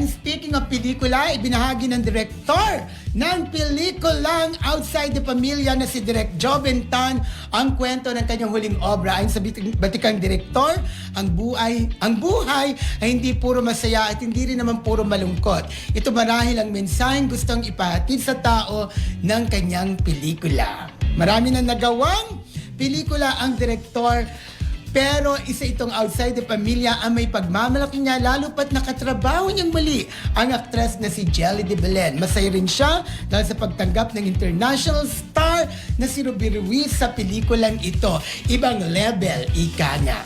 And speaking of pelikula, ibinahagi ng direktor ng pelikulang Outside the Pamilya na si Direk Joven Tan ang kwento ng kanyang huling obra. Ayon sa batikang direktor, ang buhay, ang buhay ay hindi puro masaya at hindi rin naman puro malungkot. Ito marahil ang mensaheng gustong ipahatid sa tao ng kanyang pelikula. Marami na nagawang pelikula ang direktor pero isa itong outside the pamilya ang may pagmamalaki niya lalo pat nakatrabaho niyang muli ang aktres na si Jelly de Belen. Masaya rin siya dahil sa pagtanggap ng international star na si Ruby Ruiz sa pelikulang ito. Ibang level, ika nga.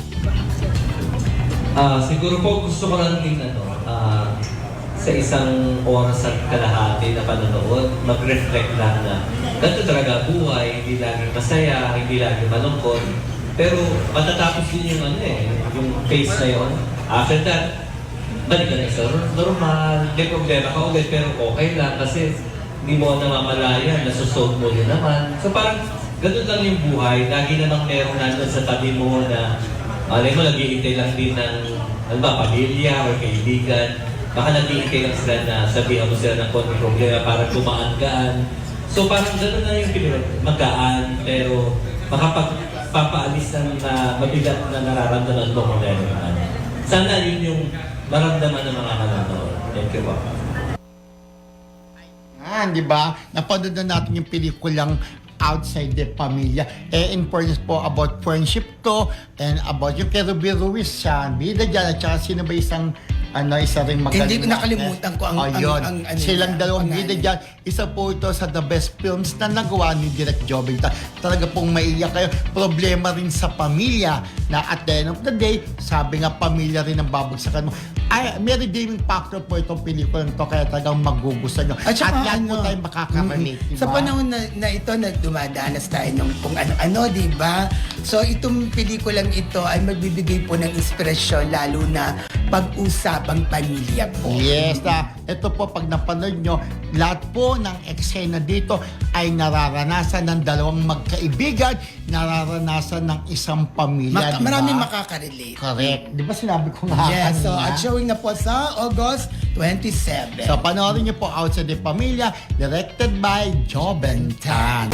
Ah, siguro po gusto ko lang din ano, ah, sa isang oras at kalahati na panonood, mag-reflect lang na ganito talaga buhay, hindi lagi masaya, hindi lagi malungkot. Pero matatapos din yung ano eh, yung phase na yun. After that, balik ka na sa normal, may problema ka ulit, pero okay lang kasi hindi mo namamalayan, nasusolve mo yun naman. So parang ganun lang yung buhay, lagi namang meron nandun sa tabi mo na Alay mo, naghihintay lang din ng, ano ba, pamilya or kaibigan. Baka naghihintay lang sila na sabihan mo sila ng konting problema para gumaan-gaan. So parang gano'n na yung pinag magaan, pero makapagpapaalis ng na mabigat na nararamdaman mo kung meron ka. Sana yun yung maramdaman ng mga manonood. Thank you po. Yan, di ba? Napanood na natin yung pelikulang outside the pamilya. Eh, in po about friendship to and about yung kay Ruby Ruiz siya, bida dyan, at saka sino ba isang ano, isa rin magaling Hindi, nakalimutan ko ang- oh, ang- ang- ano Silang dalawang bida dyan. Isa po ito sa the best films na nagawa ni Direk. Ta- Talaga pong maiyak kayo. Problema rin sa pamilya na at the end of the day, sabi nga pamilya rin ang babagsakan mo. Ay, may redeeming factor po itong pelikulang to kaya talagang magugustuhan nyo. At saka yan po ano, tayo makaka-relate, mm, di Sa panahon na, na ito, na dumadanas tayo ng kung ano-ano, di ba? So, itong pelikulang ito ay magbibigay po ng inspirasyon, lalo na pag-usapang pamilya po. Yes, na ito po pag napanood nyo, lahat po ng eksena dito ay nararanasan ng dalawang magkaibigan, nararanasan ng isang pamilya. Maka- di ba? maraming makaka-relate. Correct. Di ba sinabi ko nga Yes, so kanina? at showing na po sa August 27. So panoorin niyo po Outside the Pamilya, directed by Joe Bentan.